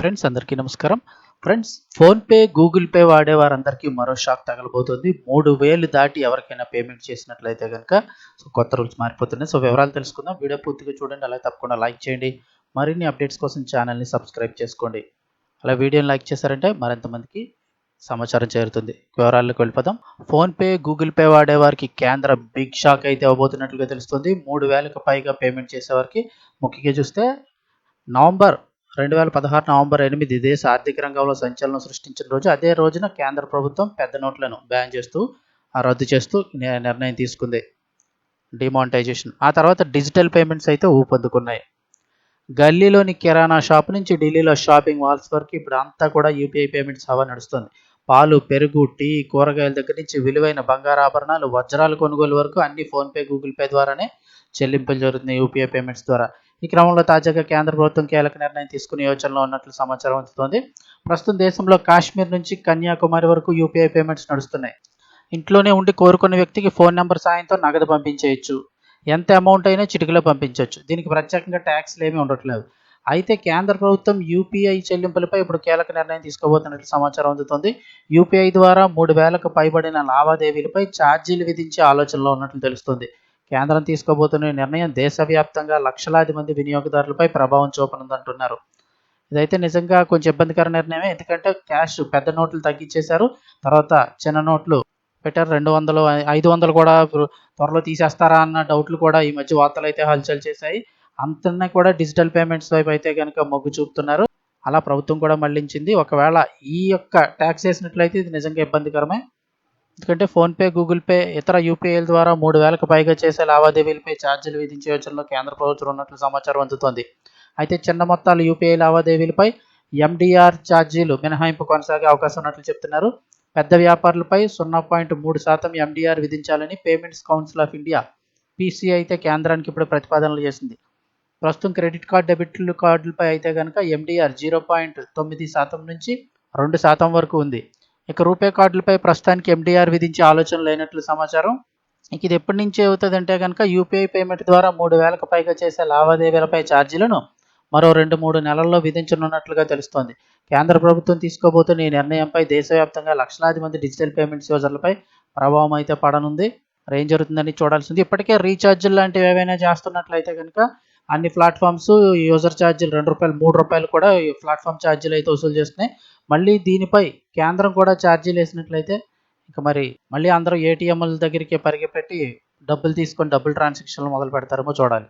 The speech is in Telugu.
ఫ్రెండ్స్ అందరికీ నమస్కారం. ఫ్రెండ్స్ ఫోన్పే గూగుల్ పే వాడే వారందరికీ మరో షాక్ తగలబోతుంది. మూడు వేలు దాటి ఎవరికైనా పేమెంట్ చేసినట్లయితే కనుక సో కొత్త రూల్స్ మారిపోతున్నాయి. సో వివరాలు తెలుసుకుందాం. వీడియో పూర్తిగా చూడండి. అలాగే తప్పకుండా లైక్ చేయండి. మరిన్ని అప్డేట్స్ కోసం ఛానల్ని సబ్స్క్రైబ్ చేసుకోండి. అలా వీడియోని లైక్ చేశారంటే మరింత మందికి సమాచారం చేరుతుంది. వివరాల్లోకి వెళ్ళిపోదాం. ఫోన్పే గూగుల్ పే వాడేవారికి కేంద్ర బిగ్ షాక్ అయితే ఇవ్వబోతున్నట్లుగా తెలుస్తుంది. మూడు వేలకు పైగా పేమెంట్ చేసేవారికి ముఖ్యంగా చూస్తే నవంబర్ రెండు వేల పదహారు నవంబర్ ఎనిమిది దేశ ఆర్థిక రంగంలో సంచలనం సృష్టించిన రోజు అదే రోజున కేంద్ర ప్రభుత్వం పెద్ద నోట్లను బ్యాన్ చేస్తూ రద్దు చేస్తూ ని- నిర్ణయం తీసుకుంది. డిమానిటైజేషన్. ఆ తర్వాత డిజిటల్ పేమెంట్స్ అయితే ఊపందుకున్నాయి. గల్లీలోని కిరాణా షాప్ నుంచి ఢిల్లీలో షాపింగ్ మాల్స్ వరకు ఇప్పుడు అంతా కూడా యూపీఐ పేమెంట్స్ హవా నడుస్తుంది. పాలు పెరుగు టీ కూరగాయల దగ్గర నుంచి విలువైన బంగారాభరణాలు వజ్రాల కొనుగోలు వరకు అన్ని ఫోన్పే గూగుల్ పే ద్వారానే చెల్లింపులు జరుగుతున్నాయి యూపీఐ పేమెంట్స్ ద్వారా. ఈ క్రమంలో తాజాగా కేంద్ర ప్రభుత్వం కీలక నిర్ణయం తీసుకునే యోచనలో ఉన్నట్లు సమాచారం అందుతోంది. ప్రస్తుతం దేశంలో కాశ్మీర్ నుంచి కన్యాకుమారి వరకు యూపీఐ పేమెంట్స్ నడుస్తున్నాయి. ఇంట్లోనే ఉండి కోరుకున్న వ్యక్తికి ఫోన్ నెంబర్ సాయంతో నగదు పంపించేయచ్చు. ఎంత అమౌంట్ అయినా చిటికలో పంపించవచ్చు దీనికి ప్రత్యేకంగా ట్యాక్స్లు ఏమీ ఉండట్లేదు. అయితే కేంద్ర ప్రభుత్వం యూపీఐ చెల్లింపులపై ఇప్పుడు కీలక నిర్ణయం తీసుకోబోతున్నట్లు సమాచారం అందుతోంది. యూపీఐ ద్వారా మూడు వేలకు పైబడిన లావాదేవీలపై ఛార్జీలు విధించే ఆలోచనలో ఉన్నట్లు తెలుస్తుంది. కేంద్రం తీసుకోబోతున్న నిర్ణయం దేశవ్యాప్తంగా లక్షలాది మంది వినియోగదారులపై ప్రభావం చూపనుందంటున్నారు. ఇదైతే నిజంగా కొంచెం ఇబ్బందికర నిర్ణయమే. ఎందుకంటే క్యాష్ పెద్ద నోట్లు తగ్గించేశారు తర్వాత చిన్న నోట్లు పెట్టారు. రెండు వందలు ఐదు వందలు కూడా త్వరలో తీసేస్తారా అన్న డౌట్లు కూడా ఈ మధ్య వార్తలు అయితే హల్చల్ చేశాయి. అంతనే కూడా డిజిటల్ పేమెంట్స్ వైపు అయితే కనుక మొగ్గు చూపుతున్నారు. అలా ప్రభుత్వం కూడా మళ్ళించింది. ఒకవేళ ఈ యొక్క ట్యాక్స్ వేసినట్లయితే ఇది నిజంగా ఇబ్బందికరమే. ఎందుకంటే ఫోన్పే గూగుల్ పే ఇతర యూపీఐల ద్వారా మూడు వేలకు పైగా చేసే లావాదేవీలపై ఛార్జీలు విధించే యోచనలో కేంద్ర ప్రభుత్వం ఉన్నట్లు సమాచారం అందుతోంది. అయితే చిన్న మొత్తాల యూపీఐ లావాదేవీలపై ఎండిఆర్ ఛార్జీలు మినహాయింపు కొనసాగే అవకాశం ఉన్నట్లు చెప్తున్నారు. పెద్ద వ్యాపారులపై సున్నా పాయింట్ మూడు శాతం ఎండిఆర్ విధించాలని payments council of India PC అయితే కేంద్రానికి ఇప్పుడు ప్రతిపాదనలు చేసింది. ప్రస్తుతం క్రెడిట్ కార్డ్ డెబిట్ కార్డులపై అయితే కనుక ఎండిఆర్ జీరో పాయింట్ తొమ్మిది శాతం నుంచి రెండు శాతం వరకు ఉంది. ఇక రూపే కార్డులపై ప్రస్తుతానికి ఎండిఆర్ విధించే ఆలోచన లేనట్లు సమాచారం. ఇక ఇది ఎప్పటి నుంచి అవుతుంది అంటే కనుక యూపీఐ పేమెంట్ ద్వారా మూడు వేలకు పైగా చేసే లావాదేవీలపై ఛార్జీలను మరో రెండు మూడు నెలల్లో విధించనున్నట్లుగా తెలుస్తోంది. కేంద్ర ప్రభుత్వం తీసుకోబోతున్న ఈ నిర్ణయంపై దేశవ్యాప్తంగా లక్షలాది మంది డిజిటల్ పేమెంట్స్ యూజర్లపై ప్రభావం అయితే పడనుంది. ఏం జరుగుతుందని చూడాల్సింది ఇప్పటికే రీఛార్జీలు లాంటివి ఏవైనా చేస్తున్నట్లయితే కనుక అన్ని ప్లాట్ఫామ్స్ యూజర్ ఛార్జీలు రెండు రూపాయలు మూడు రూపాయలు కూడా ఈ ప్లాట్ఫామ్ ఛార్జీలు అయితే వసూలు చేస్తున్నాయి. మళ్ళీ దీనిపై కేంద్రం కూడా ఛార్జీలు వేసినట్లయితే ఇక మరి మళ్ళీ అందరూ ఏటీఎంల దగ్గరికి పరిగెపెట్టి డబ్బులు తీసుకొని డబ్బులు ట్రాన్సాక్షన్లు మొదలు పెడతారేమో చూడాలి.